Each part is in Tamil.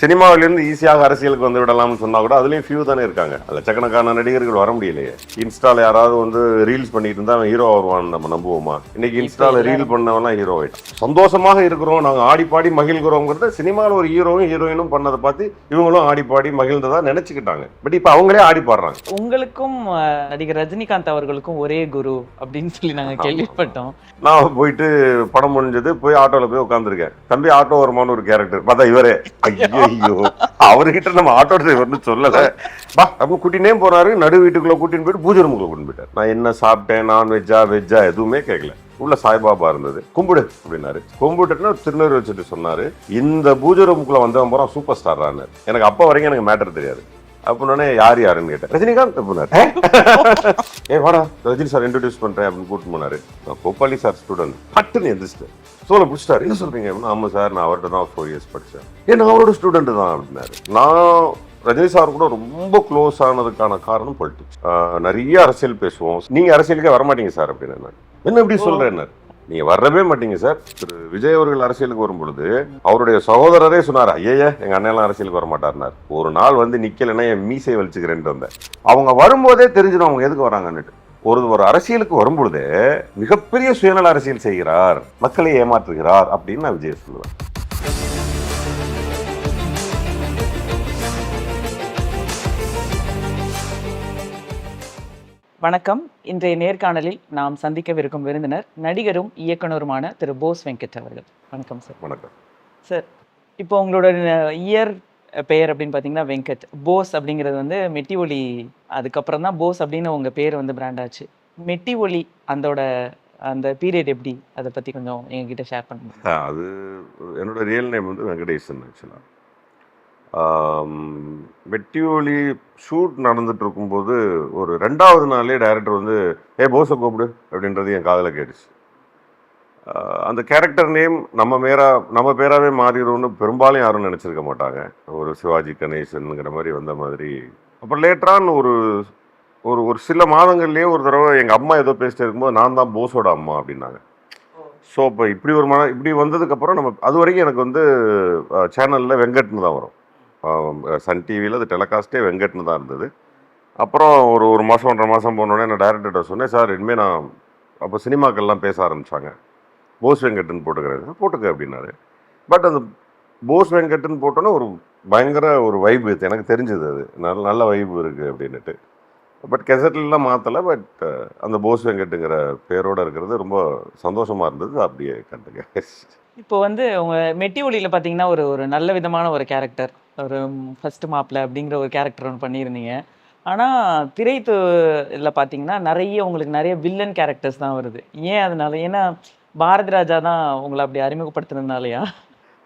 சினிமாவிலிருந்து ஈஸியாக அரசியலுக்கு வந்து விடலாம்னு சொன்னா கூட அதுலயும் ஃபியூ தானே இருக்காங்க. லட்சக்கணக்கான நடிகர்கள் வர முடியலையே. இன்ஸ்டால யாராவது வந்து ரீல்ஸ் பண்ணிட்டு இருந்தா அவன் ஹீரோ வருவான்னு நம்ம நம்புவோமா? இன்னைக்கு இன்ஸ்டால ரீல் பண்ணவெல்லாம் ஹீரோ சந்தோஷமாக இருக்கிறோம். நாங்க ஆடி பாடி மகிழ்கிறோங்கிறத சினிமாவில் ஒரு ஹீரோவும் ஹீரோயினும் பண்ணதை பார்த்து இவங்களும் ஆடி பாடி மகிழ்ந்ததா நினைச்சுக்கிட்டாங்க. பட் இப்போ அவங்களே ஆடி பாடுறாங்க. உங்களுக்கும் நடிகர் ரஜினிகாந்த் அவர்களுக்கும் ஒரே குரு அப்படின்னு சொல்லி நாங்க கேள்விப்பட்டோம். நான் போயிட்டு படம் முடிஞ்சது போய் ஆட்டோல போய் உட்காந்துருக்கேன் தம்பி ஆட்டோ வருமானு ஒரு கேரக்டர் பார்த்தா இவரே. ஐயோ அவர்கிட்ட நம்ம ஆட்டோ டிரைவர்னு சொல்லல. பா அப்ப கூட்டினே போறாரு. நடு வீட்டுக்குள்ள கூட்டின்னு போயிட்டு பூஜை ரூமுக்குள்ள கூட்டின்னு போயிட்டார். நான் என்ன சாப்பிட்டேன்? நான் வெஜ்ஜா வெஜ்ஜா எதுவுமே கேட்கல உள்ள சாய்பாபா இருந்தது. கும்பிடு அப்படின்னாரு. கும்பிட்டுட்டுனா திருநூறு வச்சுட்டு சொன்னாரு. இந்த பூஜை ரூமுக்குள்ள வந்தவன் போறான் சூப்பர் ஸ்டார்றான்னு எனக்கு அப்ப வரைக்கும் எனக்கு மேட்டர் தெரியாது. அப்படின்னே யார் யாருன்னு கேட்டேன். ரஜினிகாந்த் அப்படின்னாரு. ஏ? வாடா ரஜினி சார் இன்ட்ரடியூஸ் பண்றேன் அப்படின்னு கூட்டிட்டு போனாரு. நான் கோபாலி சார் ஸ்டூடெண்ட் பட்டுன்னு எந்திரிச்சிட்டேன். சோலை பிடிச்சிட்டாரு. என்ன சொல்றீங்க? அப்படின்னா ஆமா சார் நான் அவர்கிட்ட தான் ஃபோர் இயர்ஸ் படித்தேன் ஏன் நான் அவரோட ஸ்டூடெண்ட் தான் அப்படின்னாரு. நான் ரஜினி சார் கூட ரொம்ப க்ளோஸ் ஆனதுக்கான காரணம் பொலிட்டிக்ஸ் நிறைய அரசியல் பேசுவோம். நீங்க அரசியலுக்கே வரமாட்டீங்க சார் அப்படின்னு என்ன இப்படி சொல்றேன் நீங்க வரவே மாட்டீங்க சார். திரு. விஜய் அவர்கள் அரசியலுக்கு வரும் பொழுது அவருடைய சகோதரரே சொன்னார் ஐயா எங்க அண்ணன் அரசியலுக்கு வர மாட்டார்னார் ஒரு நாள் வந்து நிக்கலன்னா என் மீசை வலிச்சுக்கிறேன்ட்டு வந்தேன். அவங்க வரும்போதே தெரிஞ்சிடும் அவங்க எதுக்கு வராங்கன்னுட்டு. ஒரு ஒரு அரசியலுக்கு வரும்பொழுதே மிகப்பெரிய சுயநல அரசியல் செய்கிறார் மக்களை ஏமாற்றுகிறார் அப்படின்னு நான் விஜய் சொல்லுவேன். வணக்கம். இன்றைய நேர்காணலில் நாம் சந்திக்கவிருக்கும் விருந்தினர் நடிகரும் இயக்குனருமான திரு. போஸ் வெங்கட் அவர்கள். வணக்கம் சார். வணக்கம். சார் இப்போ உங்களோட இயர் பெயர் அப்படின்னு பார்த்தீங்கன்னா வெங்கட். போஸ் அப்படிங்கிறது வந்து மெட்டி ஒலி அதுக்கப்புறம் தான் போஸ் அப்படின்னு உங்கள் பேர் வந்து பிராண்ட் ஆச்சு. மெட்டி ஒலி அந்தோட அந்த பீரியட் எப்படி? அதை பற்றி கொஞ்சம் எங்ககிட்ட ஷேர் பண்ணுங்க. அது என்னோட ரியல் நேம் வந்து வெங்கடேசன் ஆக்சுவலாக வெட்டியோலி ஷூட் நடந்துட்டு இருக்கும்போது ஒரு ரெண்டாவது நாளே டைரக்டர் வந்து ஏ போஸை கூப்பிடு அப்படின்றது என் காதில் கேட்டுச்சு. அந்த கேரக்டர் நேம் நம்ம மேரா நம்ம பேராவே மாறிடும்னு பெரும்பாலும் யாரும் நினச்சிருக்க மாட்டாங்க. ஒரு சிவாஜி கணேசனுங்கிற மாதிரி வந்த மாதிரி. அப்புறம் லேட்டரான ஒரு ஒரு ஒரு சில மாதங்கள்லேயே ஒரு தடவை எங்கள் அம்மா ஏதோ பேசிட்டு இருக்கும்போது நான் தான் போஸோட அம்மா அப்படின்னாங்க. ஸோ இப்போ இப்படி ஒரு மன இப்படி வந்ததுக்கப்புறம் நம்ம அது வரைக்கும் எனக்கு வந்து சேனலில் வெங்கட்னு தான் வரும். சன் டிவியில் அது டெலகாஸ்ட்டே வெங்கட்னு தான் இருந்தது. அப்புறம் ஒரு ஒரு மாதம் ஒன்றரை மாதம் போனோடனே நான் டேரக்டர்கிட்ட சொன்னேன் சார் இனிமேல் நான் அப்போ சினிமாக்கள்லாம் பேச ஆரம்பித்தாங்க போஸ் வெங்கட்டன் போட்டுக்கிறாரு. போட்டுக்க அப்படின்னாரு. பட் அந்த போஸ் வெங்கட்டன் போட்டோன்னே ஒரு பயங்கர ஒரு வைப் எனக்கு தெரிஞ்சது அது. நல்ல நல்ல வைப் இருக்குது அப்படின்ட்டு பட் கெசட்லாம் மாற்றலை பட் அந்த போஸ் வெங்கட்டுங்கிற பேரோடு இருக்கிறது ரொம்ப சந்தோஷமாக இருந்தது. அப்படியே கண்டுங்க இப்போ வந்து உங்கள் மெட்டி ஒலியில் பார்த்தீங்கன்னா ஒரு ஒரு நல்ல விதமான ஒரு கேரக்டர் ஒரு ஃபஸ்ட்டு மாப்பிள்ள அப்படிங்கிற ஒரு கேரக்டர் ஒன்று பண்ணியிருந்தீங்க. ஆனால் திரைத்துறையில் பார்த்தீங்கன்னா நிறைய உங்களுக்கு நிறைய வில்லன் கேரக்டர்ஸ் தான் வருது. ஏன் அதனால? ஏன்னா பாரதி ராஜா தான் உங்களை அப்படி அறிமுகப்படுத்துனதுனாலயா?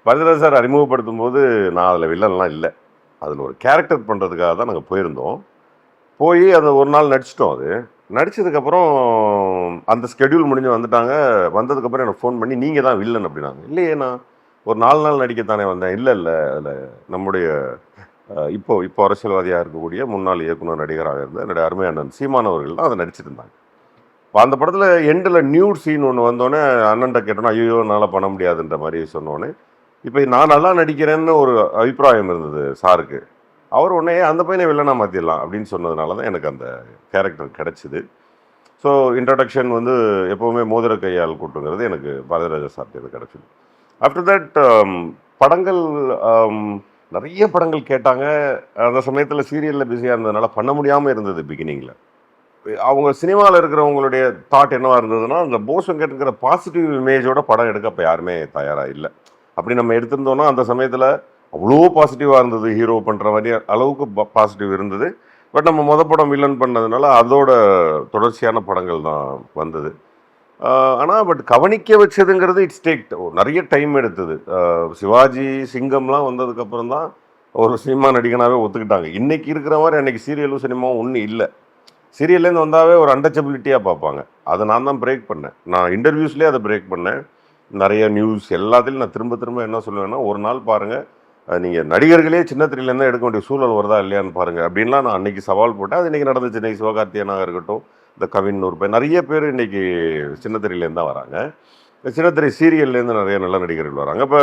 பரதராஜ் சார் அறிமுகப்படுத்தும் போது நான் அதில் வில்லன்லாம் இல்லை. அதில் ஒரு கேரக்டர் பண்ணுறதுக்காக தான் நாங்கள் போயிருந்தோம். போய் அந்த ஒரு நாள் நடிச்சிட்டோம் அது. நடிச்சதுக்கப்புறம் அந்த ஸ்கெடியூல் முடிஞ்சு வந்துட்டாங்க. வந்ததுக்கப்புறம் எனக்கு ஃபோன் பண்ணி நீங்கள் தான் வில்லன் அப்படின்னாங்க. இல்லையே நான் ஒரு நாலு நாள் நடிக்கத்தானே வந்தேன். இல்லை இல்லை அதில் நம்முடைய இப்போ இப்போ அரசியல்வாதியாக இருக்கக்கூடிய முன்னாள் இயக்குனர் நடிகராக இருந்த என்னுடைய அருமையான சீமானவர்கள் தான் அதை நடிச்சிருந்தாங்க அந்த படத்தில் எண்டில் நியூட் சீன் ஒன்று வந்தோடனே அண்ணன்ட்ட கேட்டோன்னா ஐயோ என்னால் பண்ண முடியாதுன்ற மாதிரி சொன்னோன்னே இப்போ நான் நல்லா நடிக்கிறேன்னு ஒரு அபிப்பிராயம் இருந்தது சாருக்கு. அவர் உடனே அந்த பையனை வில்லனா மாற்றிடலாம் அப்படின்னு சொன்னதுனால தான் எனக்கு அந்த கேரக்டர் கிடச்சிது. ஸோ இன்ட்ரடக்ஷன் வந்து எப்போவுமே மோதிர கையால் கூட்டுங்கிறது எனக்கு பாரதிராஜா சார்ட்டு கிடச்சிது. ஆஃப்டர் தட் um, படங்கள் um, நிறைய படங்கள் கேட்டாங்க. அந்த சமயத்தில் சீரியலில் பிஸியாக இருந்ததுனால பண்ண முடியாமல் இருந்தது பிகினிங்கில் அவங்க சினிமாவில் இருக்கிறவங்களுடைய தாட் என்னவா இருந்ததுன்னா அந்த போஸ் வெங்கட்ங்கிற பாசிட்டிவ் இமேஜோட படம் எடுக்க அப்போ யாருமே தயாராக இல்லை. அப்படி நம்ம எடுத்திருந்தோம்னா அந்த சமயத்தில் அவ்வளோ பாசிட்டிவாக இருந்தது ஹீரோ பண்ணுற மாதிரி அளவுக்கு பாசிட்டிவ் இருந்தது. பட் நம்ம மொத படம் வில்லன் பண்ணதுனால அதோட தொடர்ச்சியான படங்கள் தான் வந்தது. ஆனால் பட் கவனிக்க வச்சதுங்கிறது இட்ஸ் டேக் நிறைய டைம் எடுத்தது. சிவாஜி சிங்கம்லாம் வந்ததுக்கப்புறம் தான் ஒரு சினிமா நடிகனாகவே ஒத்துக்கிட்டாங்க. இன்றைக்கி இருக்கிற மாதிரி அன்றைக்கி சீரியலும் சினிமாவும் ஒன்றும் இல்லை. சீரியல்லேருந்து வந்தாவே ஒரு அன்டச்சபிலிட்டியாக பார்ப்பாங்க. அதை நான் தான் பிரேக் பண்ணேன். நான் இன்டர்வியூஸ்லேயே அதை பிரேக் பண்ணேன். நிறைய நியூஸ் எல்லாத்திலையும் நான் திரும்ப திரும்ப என்ன சொல்லுவேன்னா ஒரு நாள் பாருங்கள் நீங்கள் நடிகர்களே சின்ன திரையிலேருந்து எடுக்க வேண்டிய சூழல் வருதா இல்லையான்னு பாருங்கள் அப்படின்லாம் நான் அன்னைக்கு சவால் போட்டேன். அது இன்னைக்கு நடந்துச்சு. இன்னைக்கு சிவகார்த்தியனாக இருக்கட்டும் இந்த கவின் நூறு பேர் நிறைய பேர் இன்னைக்கு சின்ன திரையிலேருந்து தான் வராங்க. சின்னத்திரை சீரியல்லேருந்து நிறைய நல்ல நடிகர்கள் வராங்க. இப்போ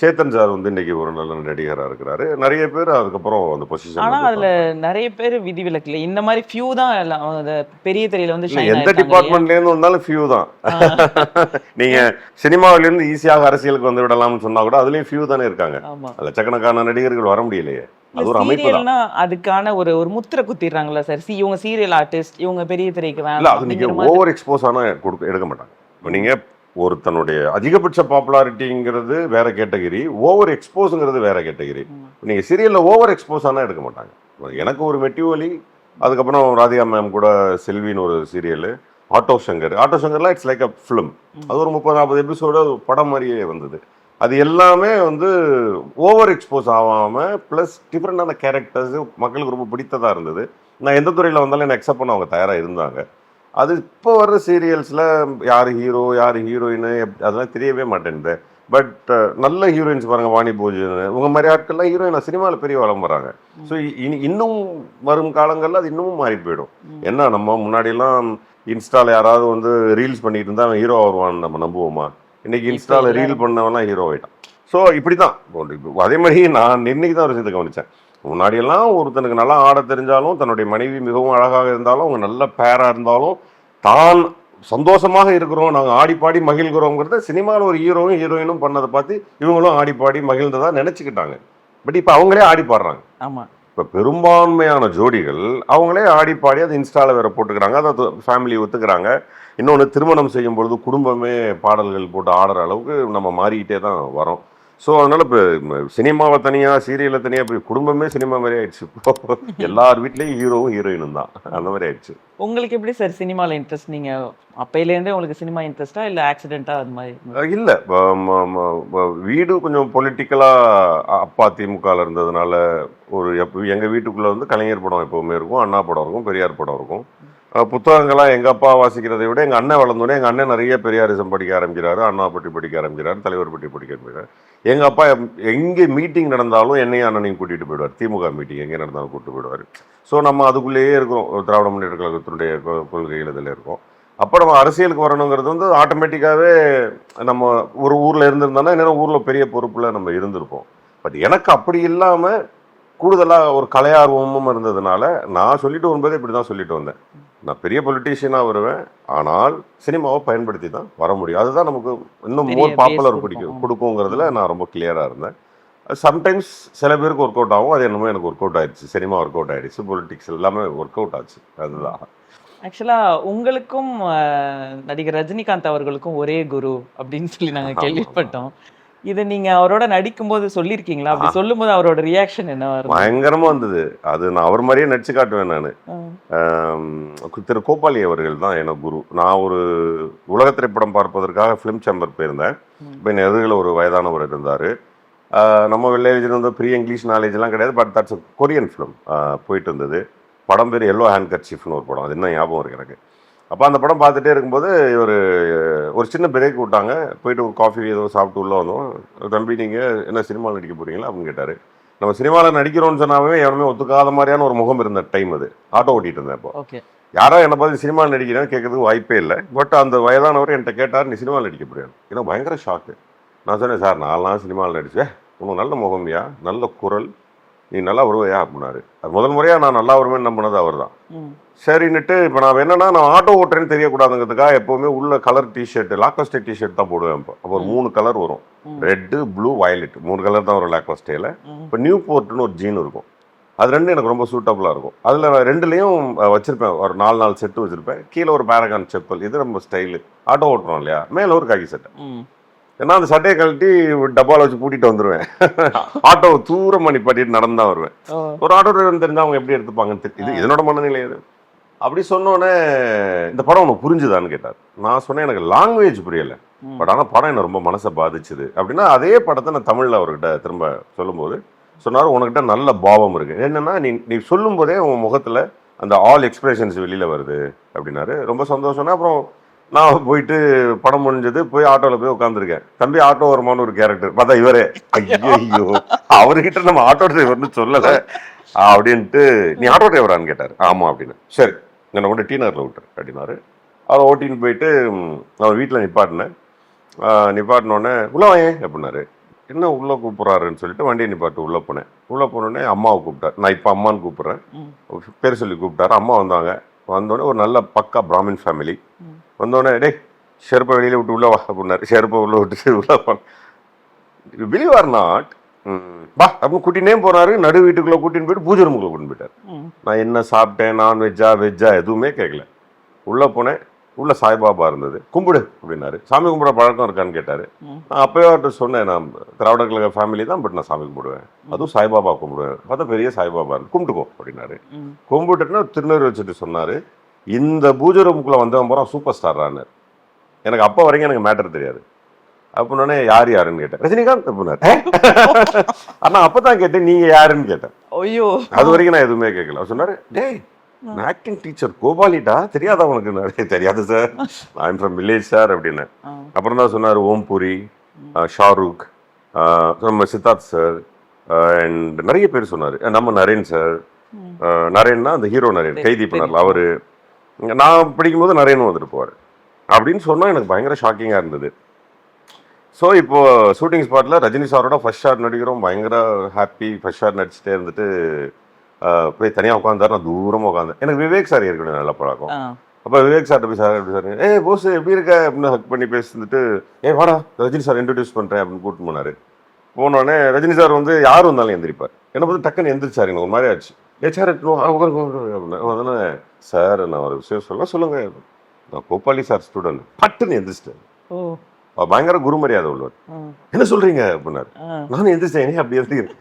சேத்தன் சார் வந்து இன்னைக்கு ஒரு நல்ல நடிகராக இருக்கிறாரு. நிறைய பேர் அதுக்கப்புறம் அந்த ஆனா அதுல பொசிஷன் நிறைய பேர் விதிவிலக்கு இந்த மாதிரி ஃபியூ தான் எல்லாம் பெரிய திரையில வந்து எந்த? டிபார்ட்மெண்ட்லேருந்து வந்தாலும் ஃபியூ தான். நீங்க சினிமாவிலேருந்து ஈஸியாக அரசியலுக்கு வந்து விடலாம்னு சொன்னா கூட அதுலயும் ஃபியூ தானே இருக்காங்க. லட்சக்கணக்கான நடிகர்கள் வர முடியலையே. அது ஒரு அமைப்பு தான். சீரியல்னா அதுக்கான ஒரு ஒரு முத்திரை குத்திடுறாங்கல்ல சார் சி இவங்க சீரியல் ஆர்டிஸ்ட் இவங்க பெரிய திரைக்கு இல்ல வேணாம் அது நீங்க அப்படிங்கிற மாதிரி. ஓவர் எக்ஸ்போஸ் ஆனா கொடுக்க எடுக்க மாட்டாங்க. இப்போ நீங்க ஒருத்தனுடைய அதிகபட்ச பாப்புலாரிட்டிங்கிறது வேற கேட்டகரி ஓவர் எக்ஸ்போஸுங்கிறது வேற கேட்டகரி ம். நீங்க சீரியல்ல ஓவர் எக்ஸ்போஸ் ஆனா எடுக்க மாட்டாங்க. எனக்கு ஒரு மெட்டிவலி அதுக்கப்புறம் ராதிகா மேம் கூட செல்வின்னு ஒரு சீரியல் ஆட்டோ சங்கர். ஆட்டோ சங்கர்லாம் இட்ஸ் லைக் அ ஃபிலிம் அது ஒரு முப்பது நாற்பது எபிசோடு படம் மாதிரியே வந்தது. அது எல்லாமே வந்து ஓவர் எக்ஸ்போஸ் ஆகாமல் ப்ளஸ் டிஃப்ரெண்டான கேரக்டர்ஸ் மக்களுக்கு ரொம்ப பிடித்ததாக இருந்தது. நான் எந்த துறையில் வந்தாலும் என்ன அக்செப்ட் பண்ண அவங்க தயாராக இருந்தாங்க. அது இப்போ வர்ற சீரியல்ஸில் யார் ஹீரோ யார் ஹீரோயின் அதெல்லாம் தெரியவே மாட்டேங்குது பட் நல்ல ஹீரோயின்ஸ் பாருங்க வாணி போஜன். உங்க மாதிரி ஆட்கள்லாம் ஹீரோயின் சினிமாவில் பெரிய வளம் வராங்க. ஸோ இனி இன்னும் வரும் காலங்களில் அது இன்னமும் மாறி போயிடும். என்ன நம்ம முன்னாடிலாம் இன்ஸ்டால யாராவது வந்து ரீல்ஸ் பண்ணிட்டு இருந்தா அவன் ஹீரோ வருவான்னு நம்ம நம்புவோமா? இன்னைக்கு எல்லாரும். ரீல் பண்ணவன்லாம் ஹீரோ ஆயிட்டான். ஸோ இப்படி தான் அதே மாதிரி நான் இன்னைக்கு தான் ஒரு விஷயத்தை கவனிச்சேன். முன்னாடியெல்லாம் ஒருத்தனுக்கு நல்லா ஆட தெரிஞ்சாலும் தன்னுடைய மனைவி மிகவும் அழகாக இருந்தாலும் அவங்க நல்ல பேரா இருந்தாலும் தான் சந்தோஷமாக இருக்கிறோம் நாங்கள் ஆடி பாடி மகிழ்கிறோங்கிறத சினிமாவில் ஒரு ஹீரோவும் ஹீரோயினும் பண்ணதை பார்த்து இவங்களும் ஆடி பாடி மகிழ்ந்ததா நினச்சிக்கிட்டாங்க. பட் இப்போ அவங்களே ஆடி பாடுறாங்க. ஆமா. இப்போ பெரும்பான்மையான ஜோடிகள் அவங்களே ஆடி பாடி அதை இன்ஸ்டால வேற போட்டுக்கிறாங்க. அதை ஃபேமிலி ஒத்துக்கிறாங்க. இன்னொன்று திருமணம் செய்யும் பொழுது குடும்பமே பாடல்கள் போட்டு ஆடுற அளவுக்கு நம்ம மாறிக்கிட்டே தான் வரோம். ஸோ அதனால இப்போ சினிமாவை தனியாக சீரியலை தனியாக இப்போ குடும்பமே சினிமா மாதிரி ஆயிடுச்சு. இப்போ எல்லார் வீட்லேயும் ஹீரோவும் ஹீரோயினும் தான். அந்த மாதிரி ஆயிடுச்சு. உங்களுக்கு எப்படி சார் சினிமால இன்ட்ரெஸ்ட் நீங்க அப்பையில இருந்தே உங்களுக்கு சினிமா இன்ட்ரெஸ்டா இல்ல ஆக்சிடென்ட்டா அது மாதிரி? இல்ல. வீடு கொஞ்சம் பொலிட்டிக்கலா அப்பா திமுகல இருந்ததுனால ஒரு எப்ப எங்க வீட்டுக்குள்ள வந்து கலைஞர் படம் எப்பவுமே இருக்கும் அண்ணா படம் இருக்கும் பெரியார் படம் இருக்கும். அஹ் புத்தகங்கள்லாம் எங்க அப்பா வாசிக்கிறதை விட எங்க அண்ணன் வளர்ந்தோடனே எங்க அண்ணன் நிறைய பெரியாரிசம் படிக்க ஆரம்பிக்கிறாரு அண்ணா பற்றி படிக்க ஆரம்பிக்கிறாரு தலைவர் பற்றி படிக்க ஆரம்பிக்கிறாரு. எங்கள் அப்பா எங்கே மீட்டிங் நடந்தாலும் என்னையும் அண்ணனையும் கூட்டிகிட்டு போயிடுவார். திமுக மீட்டிங் எங்கே நடந்தாலும் கூப்பிட்டு போயிடுவார். ஸோ நம்ம அதுக்குள்ளேயே இருக்கிறோம் திராவிட முன்னேற்ற கழகத்தினுடைய கொ- கொள்கைகள் இதில் இருக்கோம். அப்போ நம்ம அரசியலுக்கு வரணுங்கிறது வந்து ஆட்டோமேட்டிக்காகவே நம்ம ஒரு ஊரில் இருந்திருந்தோம்னா இன்னும் ஊரில் பெரிய பொறுப்பில் நம்ம இருந்திருப்போம். பட் எனக்கு அப்படி இல்லாமல் கூடுதலாக ஒரு கலையார்வமும் இருந்ததுனால நான் சொல்லிட்டு வரும்போதே இப்படி தான் சொல்லிட்டு வந்தேன். நான் பெரிய பொலிட்டீஷியனாக வருவேன் ஆனால் சினிமாவை பயன்படுத்தி தான் வர முடியும். அதுதான் நமக்கு இன்னும் மோர் பாப்புலர் பிடிக்கும். கொடுக்குங்கிறதுல நான் ரொம்ப கிளியராக இருந்தேன். சம்டைம்ஸ் சில பேருக்கு ஒர்க் அவுட் ஆகும் அது என்னமோ எனக்கு ஒர்க் அவுட் ஆயிடுச்சு. சினிமா ஒர்க் அவுட் ஆயிடுச்சு பொலிட்டிக்ஸ் எல்லாமே ஒர்க் அவுட் ஆச்சு. அதுதான். ஆக்சுவலா உங்களுக்கும் நடிகர் ரஜினிகாந்த் அவர்களுக்கும் ஒரே குரு அப்படின்னு சொல்லி நாங்க ஆமா, கேள்விப்பட்டோம். இது நீங்க அவரோட நடிக்கும்போது சொல்லியிருக்கீங்களா? அப்படி சொல்லும்போது அவரோட ரியாக்ஷன் இருந்தது பயங்கரமா இருந்தது அது நான் அவர் மாதிரியே நடிச்சு காட்டுவேன் நான். திரு கோபாலி அவர்கள் தான் எனக்கு குரு. நான் ஒரு உலக திரைப்படம் பார்ப்பதற்காக ஃபிலிம் சேம்பர் போயிருந்தேன். இப்போ என் எதிரில் ஒரு வயதானவர் இருந்தார். நம்ம வில்லேஜில் வந்து ப்ரீ இங்கிலீஷ் நாலேஜ்லாம் கிடையாது பட் தட்ஸ் கொரியன் ஃபிலிம் போயிட்டு இருந்தது. படம் பேர் எல்லோ ஹேண்ட் கர்ச்சீஃப்னு ஒரு படம். அது என்ன ஞாபகம் இருக்கு எனக்கு. அப்போ அந்த படம் பார்த்துட்டே இருக்கும்போது இவர் ஒரு சின்ன பிரேக் விட்டாங்க. போயிட்டு ஒரு காஃபி ஏதோ சாப்பிட்டு உள்ளே வந்தோம். தம்பி நீங்கள் என்ன சினிமாவில் நடிக்க போறீங்களா? அப்படின்னு கேட்டார். நம்ம சினிமாவில் நடிக்கிறோம்னு சொன்னாவே எவனுமே ஒத்துக்காத மாதிரியான ஒரு முகம் இருந்த டைம் அது. ஆட்டோ ஓட்டிட்டு இருந்தேன் இப்போ ஓகே யாரோ என்னை பார்த்து சினிமாவில் நடிக்கிறேன்னு கேட்கறதுக்கு வாய்ப்பே இல்லை. பட் அந்த வயதானவர் என்கிட்ட கேட்டார் நீ சினிமாவில் நடிக்க போறியா? ஏன்னா பயங்கர ஷாக்கு நான் சொன்னேன் சார் நான்லாம் சினிமாவில் நடிச்சேன். உனக்கு நல்ல முகம்யா நல்ல குரல் நீ நல்லா வருவையா அப்படின்னாரு. அது முதல் முறையாக நான் நல்லா வருவேன்னு நம்பினது அவர் தான் சரின்னுட்டு இப்போ நான் என்னன்னா நான் ஆட்டோ ஓட்டுறேன்னு தெரியக்கூடாதுங்கிறதுக்காக எப்போவுமே உள்ள கலர் டிஷர்ட் லாக்கோஸ்டே டிஷர்ட் தான் போடுவேன் இப்போ. அப்போ ஒரு மூணு கலர் வரும். ரெட்டு ப்ளூ வயலட் மூணு கலர் தான் வரும் லாக்கோஸ்டேல. இப்போ நியூ போர்ட்னு ஒரு ஜீன் இருக்கும். அது ரெண்டு எனக்கு ரொம்ப சூட்டபுளாக இருக்கும். அதில் நான் ரெண்டுலேயும் வச்சிருப்பேன். ஒரு நாலு நாலு செட்டு வச்சிருப்பேன். கீழே ஒரு பேரகான் செப்பல். இது நம்ம ஸ்டைலு ஆட்டோ ஓட்டுறோம் இல்லையா? மேலே ஒரு காக்கி சட்டை ஏன்னா அந்த சட்டையை கழட்டி டப்பாவில் வச்சு பூட்டிட்டு வந்துடுவேன் ஆட்டோ தூரமாக நிப்பாட்டிட்டு நடந்து தான் வருவேன் ஒரு ஆட்டோ டிரைவர் தெரிஞ்சா அவங்க எப்படி எடுத்துப்பாங்கன்னு இது இதனோட மனநிலை இது அப்படி சொன்னோடனே இந்த படம் உனக்கு புரிஞ்சுதான்னு கேட்டார். நான் சொன்னேன் எனக்கு லாங்குவேஜ் புரியல. பட் ஆனால் படம் என்ன ரொம்ப மனசை பாதிச்சுது. அப்படின்னா அதே படத்தை நான் தமிழில் அவர்கிட்ட திரும்ப சொல்லும்போது சொன்னார் உனக்கிட்ட நல்ல பாவம் இருக்கு. என்னன்னா நீ நீ சொல்லும்போதே உன் முகத்தில் அந்த ஆல் எக்ஸ்பிரஷன்ஸ் வெளியில் வருது. அப்படின்னாரு. ரொம்ப சந்தோஷம்னா அப்புறம் நான் போயிட்டு படம் முடிஞ்சது போய் ஆட்டோவில் போய் உட்காந்துருக்கேன் தம்பி ஆட்டோ வருமானு ஒரு கேரக்டர். பார்த்தா இவரே. ஐயோ அவர்கிட்ட நம்ம ஆட்டோ டிரைவர்னு சொல்லலை. அப்படின்ட்டு நீ ஆட்டோ டிரைவரான்னு கேட்டார். ஆமாம் அப்படின்னு. சரி. என்னை கொண்டு டீ நகரில் விட்டுரு அப்படின்னாரு. அவரை ஓட்டின்னு போயிட்டு அவன் வீட்டில் நிப்பாட்டினேன். நிப்பாட்டினோடனே உள்ள வாயேன் அப்படின்னாரு. என்ன உள்ளே கூப்பிட்றாருன்னு சொல்லிட்டு வண்டியை நிப்பாட்டு உள்ளே போனேன். உள்ளே போனோடனே அம்மாவை கூப்பிட்டார். நான் இப்போ அம்மான்னு கூப்பிட்றேன். பேர் சொல்லி கூப்பிட்டாரு. அம்மா வந்தாங்க. வந்தோடனே ஒரு நல்ல பக்கா பிராமின் ஃபேமிலி. வந்தோடனே டேய் ஷெருப்பை வெளியில் விட்டு உள்ள வா அப்படின்னாரு. ஷெருப்பை உள்ள விட்டுட்டு உள்ள பிலீவ் ஆர் நாட் வா அப்படின்னு கூட்டினே போனாரு நடு வீட்டுக்குள்ள கூட்டின்னு போயிட்டு பூஜை ரூமுக்குள்ள கூட்டின்னு போயிட்டார். நான் என்ன சாப்பிட்டேன்? நான்வெஜ்ஜா வெஜ்ஜா எதுவுமே கேட்கல உள்ள போனேன். உள்ள சாய்பாபா இருந்தது. கும்பிடு அப்படின்னாரு. சாமி கும்பிட பழக்கம் இருக்கான்னு கேட்டாரு. நான் அப்பயே அவர்கிட்ட சொன்னேன் நான் திராவிட கழக ஃபேமிலி தான் பட் நான் சாமி கும்பிடுவேன். அதுவும் சாய்பாபா கும்பிடுவேன். பார்த்தா பெரிய சாய்பாபா இருந்து கும்பிட்டுக்கோ அப்படின்னாரு. கும்பிட்டுட்டுனா திருநூறு வச்சுட்டு சொன்னாரு. இந்த பூஜை ரூமுக்குள்ள வந்தவன் போறான் சூப்பர் ஸ்டார்றான்னு எனக்கு அப்போ வரைக்கும் எனக்கு மேட்டர் தெரியாது. அப்படின்னே யார் யாருன்னு கேட்டேன். ரஜினிகாந்த் அப்படின்னாரு. ஆனா அப்பதான் கேட்டேன் நீங்க யாருன்னு கேட்டேன். ஐயோ. அது வரைக்கும் நான் எதுவுமே கேட்கல அவர் சொன்னாரு டேய் ஆக்டிங் டீச்சர் கோபாலிட்டா தெரியாதா உனக்கு? நிறைய தெரியாது சார் நான் ஃப்ரம் வில்லேஜ் சார் அப்படின்னு. அப்புறம் தான் சொன்னார் ஓம்புரி ஷாருக் நம்ம சித்தார்த் சார் அண்ட் நிறைய பேர் சொன்னார். நம்ம நரேன் சார். நரேன்னா அந்த ஹீரோ நரேன் கைதி பண்ணார்ல. அவரு. நான் படிக்கும்போது நரேனும் வந்துட்டு போவார். அப்படின்னு சொன்னா எனக்கு பயங்கர ஷாக்கிங்காக இருந்தது. ஸோ இப்போ ஷூட்டிங் ஸ்பாட்ல ரஜினி சாரோட ஃபர்ஸ்ட் ஷாட் நடிக்கிறோம். பயங்கர ஹாப்பி ஃபர்ஸ்ட் ஷாட் நடிச்சுட்டே இருந்துட்டு போய் தனியாக உட்காந்தாரு நான் தூரமாக உட்காந்தேன் எனக்கு விவேக் சார் ஏற்கனவே நல்ல பழக்கம். அப்போ விவேக் சார்ட்ட போய் சார் எப்படி சார் ஏ போஸ் எப்படி இருக்க? அப்படின்னு ஹக் பண்ணி பேசிட்டு ஏ வாடா ரஜினி சார் இன்ட்ரடியூஸ் பண்ணுறேன் அப்படின்னு கூப்பிட்டு போனாரு. போனோடனே ரஜினி சார் வந்து யார் வந்தாலும் எந்திரிப்பார். என்ன பார்த்து டக்குன்னு எந்திரிச்சார் எனக்கு ஒரு மாதிரி ஆச்சு. அப்படின்னு அதனால சார் நான் ஒரு விஷயம் சொல்ல சொல்லுங்க. நான் கோபாலி சார் ஸ்டூடெண்ட் பட்டுன்னு எந்திரிச்சிட்டேன். ஓ. அவர் பயங்கர குருமரியாதை உள்ளவர். என்ன சொல்றீங்க? அப்படின்னாரு. நானும் எந்திரிச்சேன். ஏன் அப்படி எந்திரிக்கிறேன்.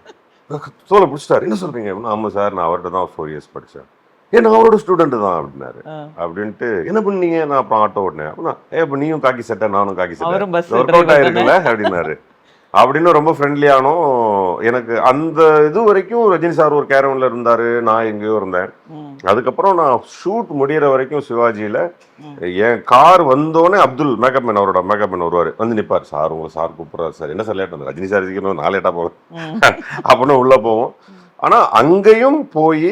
தோலை பிடிச்சிட்டாரு. என்ன சொல்றீங்க? அப்படின்னா ஆமாம் சார் நான் அவர்கிட்ட தான் ஃபோர் இயர்ஸ் படித்தேன் ஏன் நான் அவரோட ஸ்டூடெண்ட் தான். அப்படின்னாரு. அப்படின்ட்டு என்ன பண்ணீங்க? நான் அப்புறம் ஆட்டோ ஓட்டினேன். அப்படின்னா ஏ இப்போ நீயும் காக்கி சட்டை நானும் காக்கி சட்டை ஒர்க் அவுட் ஆயிருக்குல்ல? அப்படின்னாரு. அப்படின்னு ரொம்ப ஃப்ரெண்ட்லியானோ எனக்கு அந்த இது வரைக்கும் ரஜினி சார் ஒரு கேரவன்ல இருந்தாரு நான் எங்கேயோ இருந்தேன். அதுக்கப்புறம் நான் ஷூட் முடியிற வரைக்கும் சிவாஜியில. என் கார் வந்தோடனே அப்துல் மேக்கப் மேன் அவரோட மேக்கப் மேன் வருவார். வந்து நிப்பார் சார் உங்களை சார் கூப்பிடுறாரு சார். என்ன சார் லேட் வந்து ரஜினி சார் இருக்கணும் நான் லேட்டாக போவேன். அப்படின்னு உள்ள போவோம். ஆனா அங்கேயும் போய்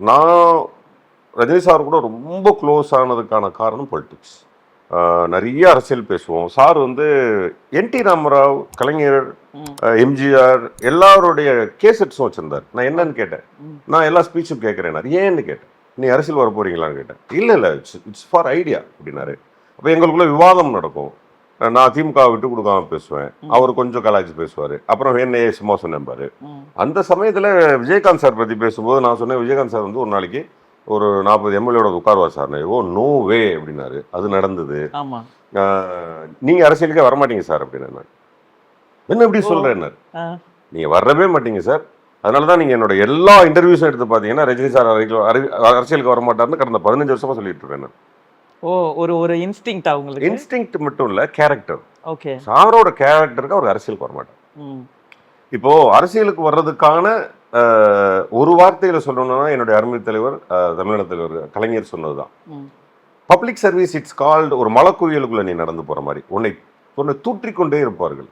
நான் ரஜினி சார் கூட ரொம்ப க்ளோஸ் ஆனதுக்கான காரணம் பொலிட்டிக்ஸ் நிறைய அரசியல் பேசுவோம். சார் வந்து N T Rama Rao Kalaignar MGR எல்லாருடைய கேசட்ஸும் வச்சிருந்தார். நான் என்னன்னு கேட்டேன். நான் எல்லா ஸ்பீச்சும் கேட்குறேன் ஏன்னு கேட்டேன். நீ அரசியல் வர போறீங்களான்னு கேட்டேன். இல்லை இல்லை இட்ஸ் இட்ஸ் ஃபார் ஐடியா அப்படின்னாரு. அப்போ எங்களுக்குள்ள விவாதம் நடக்கும். நான் திமுக விட்டு கொடுக்காம பேசுவேன். அவர் கொஞ்சம் கலாய்ச்சி பேசுவார். அப்புறம் என்னையே சும்மா சொன்னேன் பாரு அந்த சமயத்தில் விஜயகாந்த் சார் பற்றி பேசும்போது நான் சொன்னேன் விஜயகாந்த் சார் வந்து ஒரு நாளைக்கு ஒரு நாற்பது எம்எல்ஏட உட்காருவார் சார்? ஓ நோ வே அப்படின்னாரு. அது நடந்தது. நீங்க அரசியலுக்கே வரமாட்டீங்க சார் அப்படின்னு என்ன இப்படி சொல்றேன். நீங்க வரவே மாட்டீங்க சார். அதனால தான் நீங்க என்னோட எல்லா இன்டர்வியூஸும் எடுத்து பார்த்தீங்கன்னா ரஜினி சார் அரசியலுக்கு வர மாட்டாருன்னு கடந்த பதினஞ்சு வருஷமா சொல்லிட்டு இருக்கேன் நான். ஓ ஒரு ஒரு இன்ஸ்டிங்டா உங்களுக்கு? இன்ஸ்டிங் மட்டும் இல்ல கேரக்டர் ஓகே. சாரோட கேரக்டருக்கு அவர் அரசியலுக்கு வர மாட்டார் இப்போ அரசியலுக்கு வர்றதுக்கான ஒரு வார்த்தையில சொல்லணும்னா என்னுடைய அருமை தலைவர் தமிழக தலைவர் கலைஞர் சொன்னதுதான். ம். பப்ளிக் சர்வீஸ் இட்ஸ் கால்டு ஒரு மலக்குவியலுக்குள்ள நீ நடந்து போற மாதிரி. உன்னை உன்னை தூற்றிக்கொண்டே இருப்பார்கள்.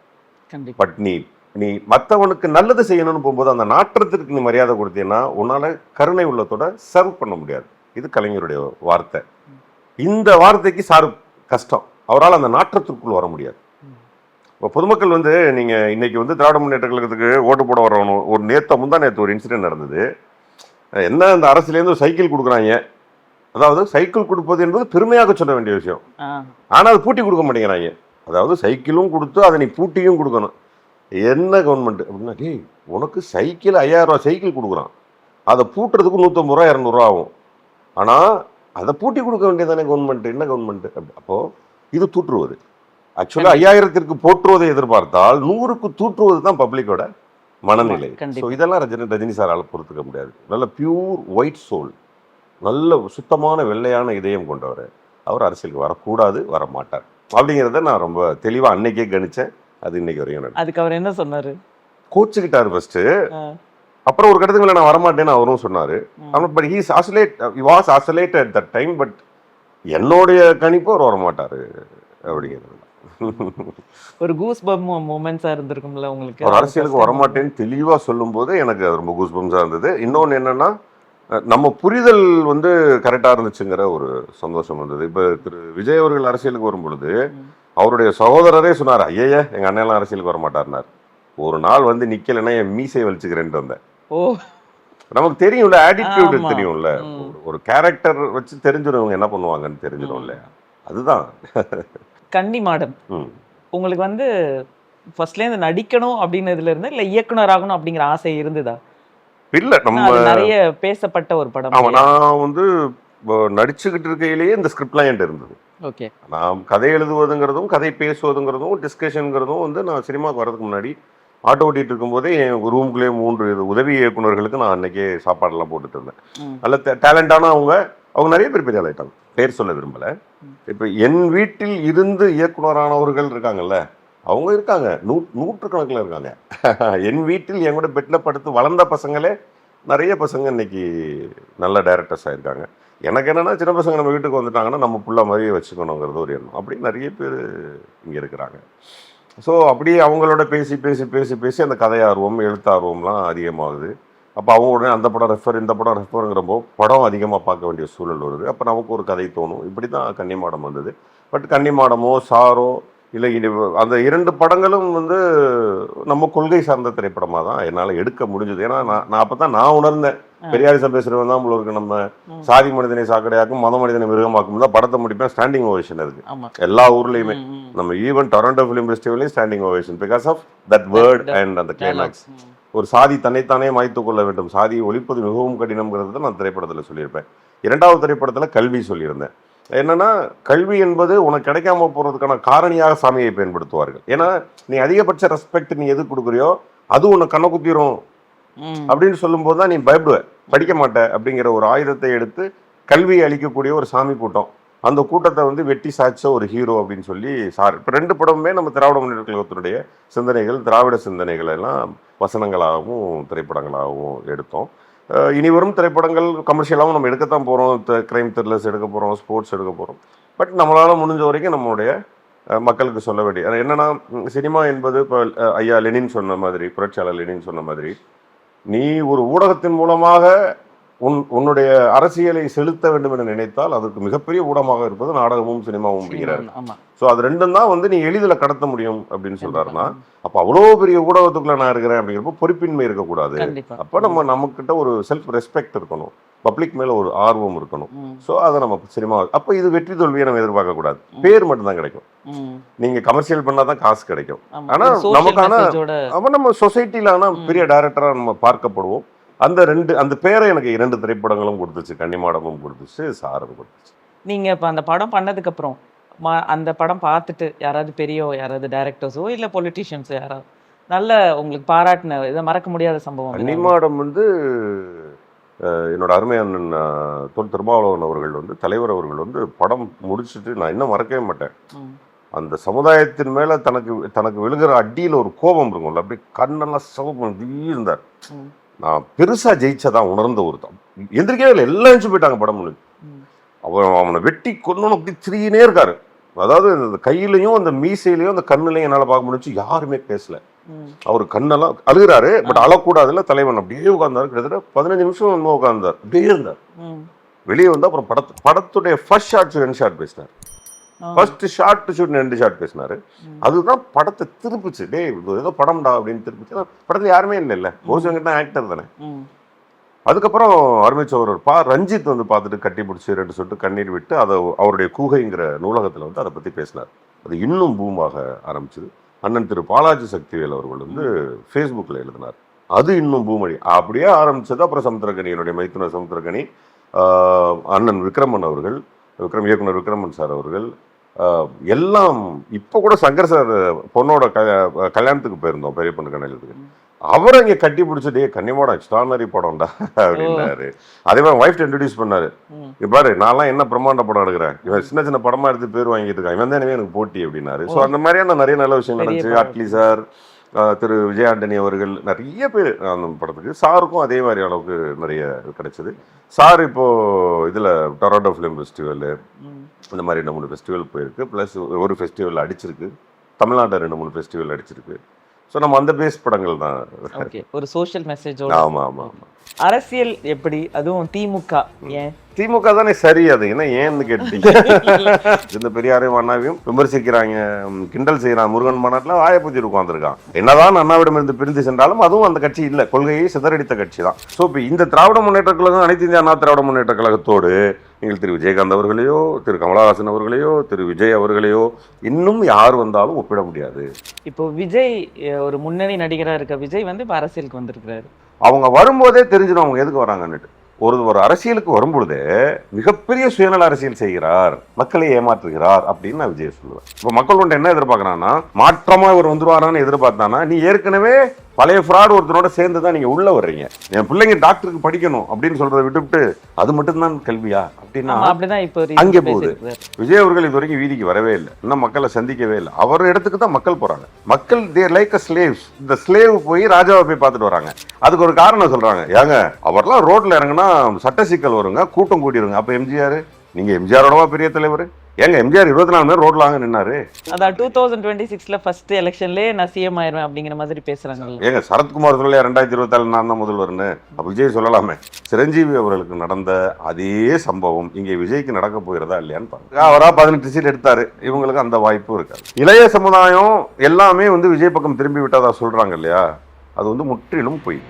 பட் நீ நீ மற்றவனுக்கு நல்லது செய்யணும்னு போகும்போது அந்த நாற்றத்திற்கு நீ மரியாதை கொடுத்தீங்கன்னா உன்னால கருணை உள்ளத்தோட சர்வ் பண்ண முடியாது. இது கலைஞருடைய வார்த்தை. இந்த வார்த்தைக்கு சார் கஷ்டம். அவரால் அந்த நாற்றத்திற்குள் வர முடியாது. இப்போ பொதுமக்கள் வந்து நீங்க இன்னைக்கு வந்து திராவிட முன்னேற்ற கழகத்துக்கு ஓட்டு போட வரணும் ஒரு நேத்த முந்தா நேற்று ஒரு இன்சிடென்ட் நடந்தது. என்ன இந்த அரசுலேருந்து ஒரு சைக்கிள் கொடுக்குறாங்க. அதாவது சைக்கிள் கொடுப்பது என்பது பெருமையாக சொல்ல வேண்டிய விஷயம். ஆ. ஆனா அது பூட்டி கொடுக்க மாட்டேங்கிறாங்க. அதாவது சைக்கிளும் கொடுத்து அதை நீ பூட்டியும் கொடுக்கணும். என்ன கவர்மெண்ட் அப்படின்னா டேய் உனக்கு சைக்கிள் ஐயாயிரம் ரூபா சைக்கிள் கொடுக்குறான். அதை பூட்டுறதுக்கு நூற்றம்பது ரூபா இரநூறுவா ஆகும். ஆனா அதை பூட்டி கொடுக்க வேண்டியதானே கவர்மெண்ட் என்ன கவர்மெண்ட் அப்போ இது தூற்றுவது. ஆக்சுவலாக ஐயாயிரத்திற்கு போற்றுவதை எதிர்பார்த்தால் நூறுக்கு தூற்றுவது தான் பப்ளிக்கோட மனநிலை. ஸோ இதெல்லாம் ரஜினி ரஜினி சாரால் பொறுத்துக்க முடியாது. நல்ல பியூர் ஒயிட் சோல் நல்ல சுத்தமான வெள்ளையான இதயம் கொண்டவர். அவர் அரசியலுக்கு வரக்கூடாது வர மாட்டார் அப்படிங்கிறத நான் ரொம்ப தெளிவாக அன்னைக்கே கணிச்சேன். அது இன்னைக்கு வரையும் அதுக்கு அவர் என்ன சொன்னாரு? கோச்சுக்கிட்டார் ஃபர்ஸ்ட் அப்புறம் ஒரு கட்டத்துக்கு மேல நான் வரமாட்டேன்னு அவரும் சொன்னாரு. But he's absolute was absolute at that time but என்னுடைய கணிப்பு அவர் வரமாட்டாரு. அப்படிங்கிறது. ஒரு கூஸ் பம் மூமெண்ட்ஸா இருந்திருக்கும்ல உங்களுக்கு? அவர் அரசியலுக்கு வரமாட்டேன்னு தெளிவா சொல்லும்போது எனக்கு அது ரொம்ப கூஸ்பம்ஸாக இருந்தது. இன்னொன்று என்னன்னா நம்ம புரிதல் வந்து கரெக்டாக இருந்துச்சுங்கிற ஒரு சந்தோஷம் இருந்தது இப்போ திரு விஜய் அவர்கள் அரசியலுக்கு வரும் பொழுது. அவருடைய சகோதரரே சொன்னார் ஐயய்ய எங்க அண்ணெல்லாம் அரசியலுக்கு வர மாட்டார்னார் ஒரு நாள் வந்து நிக்கலைன்னா என் மீசை வலிச்சுக்கிறேன்ட்டு வந்தேன். ஓ. நமக்கு தெரியும்ல ஆட்டிடியூட். தெரியும்ல. ஒரு கேரக்டர் வச்சு தெரிஞ்சிடும் இவங்க என்ன பண்ணுவாங்கன்னு தெரிஞ்சிடும் இல்லையா அதுதான். கன்னி மாடம். உங்களுக்கு வந்து ஃபர்ஸ்ட்ல இருந்து நடிக்கணும் அப்படின்னதுல இருந்து இல்ல இயக்குனர் ஆகணும் அப்படிங்கிற ஆசை இருந்ததா? இல்ல நம்ம நிறைய பேசப்பட்ட ஒரு படம் நான் வந்து நடிச்சுக்கிட்டு இருக்கையிலேயே இந்த ஸ்கிரிப்ட்லாம் என்கிட்ட இருந்தது. ஓகே. நான் கதை எழுதுவதுங்கிறதும் கதை பேசுவதுங்கிறதும் டிஸ்கஷனுங்கிறதும் வந்து நான் சினிமாவுக்கு வரதுக்கு முன்னாடி ஆட்டோ ஓட்டிட்டு இருக்கும்போதே என் ரூம்குள்ளேயே மூன்று இது உதவி இயக்குனர்களுக்கு நான் அன்னைக்கே சாப்பாடெல்லாம் போட்டுட்டு இருந்தேன். நல்ல டேலண்டான அவங்க அவங்க நிறைய பேர் பெரிய ஆளாயிட்டாங்க. பேர் சொல்ல விரும்பல. இப்போ என் வீட்டில் இருந்து இயக்குனரானவர்கள் இருக்காங்கல்ல அவங்க இருக்காங்க. நூ நூற்றுக்கணக்கில் இருக்காங்க. என் வீட்டில் என் கூட பெட்டில் படுத்து வளர்ந்த பசங்களே நிறைய பசங்க இன்னைக்கு நல்ல டைரக்டர்ஸ் ஆயிருக்காங்க. எனக்கு என்னன்னா சின்ன பசங்க நம்ம வீட்டுக்கு வந்துட்டாங்கன்னா நம்ம புள்ள மாதிரியே வச்சுக்கணுங்கிறது ஒரு எண்ணம். அப்படி நிறைய பேர் இங்கே இருக்கிறாங்க. ஸோ அப்படியே அவங்களோட பேசி பேசி பேசி பேசி அந்த கதையார்வம் எழுத்தார்வம்லாம் அதிகமாகுது. அப்போ அவங்க உடனே அந்த படம் ரெஃபர் இந்த படம் ரெஃபருங்கிறப்போ படம் அதிகமாக பார்க்க வேண்டிய சூழல் வருது. அப்போ நமக்கு ஒரு கதை தோணும். இப்படி தான் கன்னிமாடம் வந்தது. பட் கன்னிமாடமோ சாரோ இல்லை இது அந்த இரண்டு படங்களும் வந்து நம்ம கொள்கை சார்ந்த திரைப்படமாக தான் என்னால் எடுக்க முடிஞ்சது. ஏன்னா நான் நான் அப்போ தான் நான் உணர்ந்தேன். பெரியாரிசம் பேசுகிறவன் தான் உங்களுக்கு நம்ம. சாதி மனிதனை சாக்கடையாக்கும் மத மனிதனை மிருகமாக்கும் தான் படத்தை முடிப்பேன். ஸ்டாண்டிங் ஓவேஷன் இருக்கு ஆமா. எல்லா ஊர்லேயுமே. நம்ம even Toronto film ஃபெஸ்டிவலையும் standing ovation because of that word and அந்த கிளைமேக்ஸ். ஒரு சாதி தன்னைத்தானே மாய்த்து கொள்ள வேண்டும். சாதியை ஒழிப்பது மிகவும் கடினம்ங்கிறது நான் திரைப்படத்தில் சொல்லியிருப்பேன். இரண்டாவது திரைப்படத்தில் கல்வி சொல்லியிருந்தேன். என்னன்னா கல்வி என்பது உனக்கு கிடைக்காம போறதுக்கான காரணியாக சாமியை பயன்படுத்துவார்கள். ஏன்னா நீ அதிகபட்ச ரெஸ்பெக்ட் நீ எது கொடுக்குறியோ அது உன்னை கண்ணை குத்திரும். அப்படின்னு சொல்லும்போது தான் நீ பயப்படுவ. படிக்க மாட்ட அப்படிங்கிற ஒரு ஆயுதத்தை எடுத்து கல்வியை அளிக்கக்கூடிய ஒரு சாமி கூட்டம். அந்த கூட்டத்தை வந்து வெட்டி சாய்ச்ச ஒரு ஹீரோ அப்படின்னு சொல்லி சார். இப்போ ரெண்டு படமுமே நம்ம திராவிட முன்னேற்ற கழகத்தினுடைய சிந்தனைகள் திராவிட சிந்தனைகள் எல்லாம் வசனங்களாகவும் திரைப்படங்களாகவும் எடுத்தோம். இனி வரும் திரைப்படங்கள் கமர்ஷியலாகவும் நம்ம எடுக்கத்தான் போகிறோம் கிரைம் த்ரில்லர்ஸ் எடுக்க போகிறோம் ஸ்போர்ட்ஸ் எடுக்க போகிறோம் பட் நம்மளால் முடிஞ்ச வரைக்கும் நம்மளுடைய மக்களுக்கு சொல்ல வேண்டிய அது என்னன்னா சினிமா என்பது இப்போ ஐயா லெனின் சொன்ன மாதிரி புரட்சியாளர் லெனின் சொன்ன மாதிரி நீ ஒரு ஊடகத்தின் மூலமாக உன் உன்னுடைய அரசியலை செலுத்த வேண்டும் என நினைத்தால் அதற்கு மிகப்பெரிய ஊடகமாக இருப்பது நாடகமும் சினிமாவும் அப்படிங்கிறார். ஸோ அது ரெண்டும் தான் வந்து நீ எளிதில் கடத்த முடியும் அப்படின்னு சொல்றாருன்னா அப்போ அவ்வளோ பெரிய ஊடகத்துக்குள்ள நான் இருக்கிறேன் அப்படிங்கிறப்போ பொறுப்பின்மை இருக்கக்கூடாது. அப்போ நம்ம நமக்கிட்ட ஒரு செல்ஃப் ரெஸ்பெக்ட் இருக்கணும். பப்ளிக் மேல ஒரு ஆர்வம் இருக்கணும். ஸோ அதை நம்ம சினிமா அப்போ இது வெற்றி தோல்வியை நம்ம எதிர்பார்க்க கூடாது பேர் மட்டும்தான் கிடைக்கும். நீங்க கமர்ஷியல் பண்ணாதான் காசு கிடைக்கும். ஆனா நமக்கான- அப்போ நம்ம சொசைட்டில ஆனா பெரிய டைரக்டரா நம்ம பார்க்கப்படுவோம். அந்த ரெண்டு அந்த பேரை எனக்கு இரண்டு திரைப்படங்களும் கொடுத்துச்சு. கன்னிமாடமும் கொடுத்துச்சு சாரம் கொடுத்துச்சு. நீங்க இப்ப அந்த படம் பண்ணதுக்கு அப்புறம் ம- அந்த படம் பார்த்துட்டு யாராவது பெரிய யாராவது டைரக்டர்ஸோ இல்ல பொலிட்டிஷியன்ஸோ யாராவது நல்ல உங்களுக்கு பாராட்டின இதை மறக்க முடியாத சம்பவம்? கன்னிமாடம் வந்து என்னோட அருமை அண்ணன் தொல் திருமாவளவன் அவர்கள் வந்து தலைவர் அவர்கள் வந்து படம் முடிச்சுட்டு நான் இன்னும் மறக்கவே மாட்டேன். அந்த சமுதாயத்தின் மேல தனக்கு தனக்கு விழுகிற அடியில ஒரு கோபம் இருக்கும்ல அப்படியே கண்ணெல்லாம் சிவப்பு இருந்தார். நான் பெருசா ஜெயிச்சதான் உணர்ந்த ஒருத்தன் எந்திரிக்கவே இல்லை எல்லாம் எழுந்து போயிட்டாங்க படம் முடிஞ்சு. அவன் அவனை வெட்டி கொல்லணும் அப்படி திரியினே இருக்காரு அதாவது அந்த கையிலையும் அந்த மீசையிலையும் அந்த கண்ணுலையும் என்னால் பார்க்க முடிஞ்சு யாருமே பேசல. அவர் கண்ணெல்லாம் அழுகிறாரு பட் அழக்கூடாதுல தலைவன் அப்படியே உட்கார்ந்தாரு கிட்டத்தட்ட பதினஞ்சு நிமிஷம் இன்னும் உட்கார்ந்தார் அப்படியே இருந்தார். வெளியே வந்து அப்புறம் படத்து படத்துடைய ஃபர்ஸ்ட் ஷாட் ரெண்டு ஷாட் பேசினார். ஃபர்ஸ்ட் ஷாட் டு ஷூட் ரெண்டு ஷாட் பேசினாரு. அதுதான் படத்தை திருப்பிச்சு இது ஏதோ படம்டா அப்படின்னு திருப்பிச்சு. படத்துல யாருமே இல்லை இல்ல. போசவங்க தான் ஆக்டர் தானே. அதுக்கப்புறம் அருமைச்சவர் பா ரஞ்சித் வந்து பார்த்துட்டு கட்டி பிடிச்சி ரெண்டு சொட்டு கண்ணீர் விட்டு அதை அவருடைய கூகைங்கிற நூலகத்தில் வந்து அதை பற்றி பேசினார். அது இன்னும் பூமாக ஆரம்பிச்சது. அண்ணன் திரு பாலாஜி சக்திவேல் அவர்கள் வந்து ஃபேஸ்புக்கில் எழுதினார். அது இன்னும் பூமடி அப்படியே ஆரம்பிச்சது அப்புறம் சமுத்திரகனி என்னுடைய மைத்துனர் சமுத்திரகனி ஆஹ், அண்ணன் விக்ரமன் அவர்கள் விக்ரம் இயக்குனர் விக்ரமன் சார் அவர்கள் எல்லாம் இப்போ கூட சங்கர் சார் பொண்ணோட க கல்யாணத்துக்கு போயிருந்தோம் பெரிய பொண்ணு கல்யாணத்துக்கு அவர் அங்கே கட்டி பிடிச்சதே கன்னிமாடம் எக்ஸ்ட்ரானரி படம்டா அப்படின்னாரு. அதே மாதிரி ஒய்ஃப் இன்ட்ரடியூஸ் பண்ணாரு. ம். இங்க பாரு நான்லாம் என்ன பிரம்மாண்ட படம் எடுக்கிறேன்? இவன் சின்ன சின்ன படமா எடுத்து பேர் வாங்கிட்டு இருக்கான். இவன் தான் எனக்கு போட்டி அப்படின்னாரு. ஸோ அந்த மாதிரியான நிறைய நல்ல விஷயம் நடந்துச்சு. அட்லி சார் திரு விஜய் ஆண்டனி அவர்கள் நிறைய பேர் அந்த படத்துக்கு. சாருக்கும் அதே மாதிரி அளவுக்கு நிறைய கிடைச்சது. சார் இப்போ இதுல டொராண்டோ ஃபிலிம் ஃபெஸ்டிவல். இந்த மாதிரி ரெண்டு மூணு ஃபெஸ்டிவல் போயிருக்கு. ப்ளஸ் ஒரு ஃபெஸ்டிவல் அடிச்சிருக்கு. தமிழ்நாட்டில் ரெண்டு மூணு ஃபெஸ்டிவல் அடிச்சிருக்கு. ஸோ நம்ம அந்த பேஸ் படங்கள் தான். ஓகே ஒரு சோஷியல் மெசேஜோட ஆமா ஆமா ஆமா. அரசியல் எப்படி? அதுவும் திமுக. ஏன்? திமுக தானே சரி அது என்ன ஏன்னு கேட்டீங்க இந்த பெரியாரையும் அண்ணாவையும் விமர்சிக்கிறாங்க. கிண்டல் செய்யறான். முருகன் மாநாட்டில் வாயப்பூச்சி உட்காந்துருக்கான் என்னதான் அண்ணாவிடம் இருந்து பிரிந்து சென்றாலும் அதுவும் அந்த கட்சி இல்லை. கொள்கையை சிதறடித்த கட்சி தான். ஸோ இப்போ இந்த திராவிட முன்னேற்ற கழகம் அனைத்து இந்திய அண்ணா திராவிட முன்னேற்ற கழகத்தோடு நீங்கள் திரு விஜயகாந்த் அவர்களையோ திரு கமலஹாசன் அவர்களையோ திரு விஜய் அவர்களையோ இன்னும் யார் வந்தாலும் ஒப்பிட முடியாது. இப்போ விஜய் ஒரு முன்னணி நடிகரா இருக்க விஜய் வந்து இப்ப அரசியலுக்கு வந்திருக்கிறாரு. அவங்க வரும்போதே தெரிஞ்சிடும் அவங்க எதுக்கு வராங்கன்னுட்டு ஒரு ஒரு அரசியலுக்கு வரும்பொழுதே மிகப்பெரிய சுயநல அரசியல் செய்கிறார் மக்களை ஏமாற்றுகிறார் அப்படின்னு நான் விஜய் சொல்லுவேன். இப்போ மக்கள் கொண்டு என்ன எதிர்பார்க்கறான்னா மாற்றமா இவர் வந்துருவாரான்னு எதிர்பார்த்தானா நீ ஏற்கனவே பழைய ஃப்ராட் ஒருத்தனோட சேர்ந்து தான் நீங்க உள்ள வர்றீங்க. என் பிள்ளைங்க டாக்டருக்கு படிக்கணும் அப்படின்னு சொல்றதை விட்டுவிட்டு அது மட்டும்தான் கல்வியா? அப்படின்னா அங்கே போகுது. விஜய் அவர்கள் இது வரைக்கும் வீதிக்கு வரவே இல்லை. இன்னும் மக்களை சந்திக்கவே இல்லை. அவர் இடத்துக்கு தான் மக்கள் போறாங்க. மக்கள் தேர் லைக் அ ஸ்லேவ்ஸ் இந்த ஸ்லேவ் போய் ராஜாவை போய் பார்த்துட்டு வராங்க. அதுக்கு ஒரு காரணம் சொல்றாங்க. ஏங்க அவர்லாம் ரோட்ல இறங்குனா சட்ட சிக்கல் வருங்க கூட்டம் கூட்டிடுங்க அப்ப எம்ஜிஆர் நீங்க எம்ஜிஆரோடவா பெரிய தலைவர்? ஏங்க எம்ஜிஆர் இருபத்தி நாலு நேரம் ரோட்ல வாங்க நின்னாரு. அதான் டூ தௌசண்ட் டுவெண்ட்டி சிக்ஸ்ல ஃபர்ஸ்ட் எலெக்ஷன்லயே நான் சிஎம் ஆயிருவேன் அப்படிங்கிற மாதிரி பேசுறாங்கல்ல ஏங்க சரத்குமார் சொல்லலையா ரெண்டாயிரத்தி இருபத்தாலு நான் தான் முதல்வர்னு? விஜய் சொல்லலாமே. சிரஞ்சீவி அவர்களுக்கு நடந்த அதே சம்பவம் இங்கே விஜய்க்கு நடக்க போகிறதா இல்லையான்னு பாருங்க. அவரா பதினெட்டு சீட் எடுத்தாரு. இவங்களுக்கு அந்த வாய்ப்பும் இருக்காது. இளைய சமுதாயம் எல்லாமே வந்து விஜய் பக்கம் திரும்பி விட்டதா சொல்றாங்க இல்லையா? அது வந்து முற்றிலும் பொய்.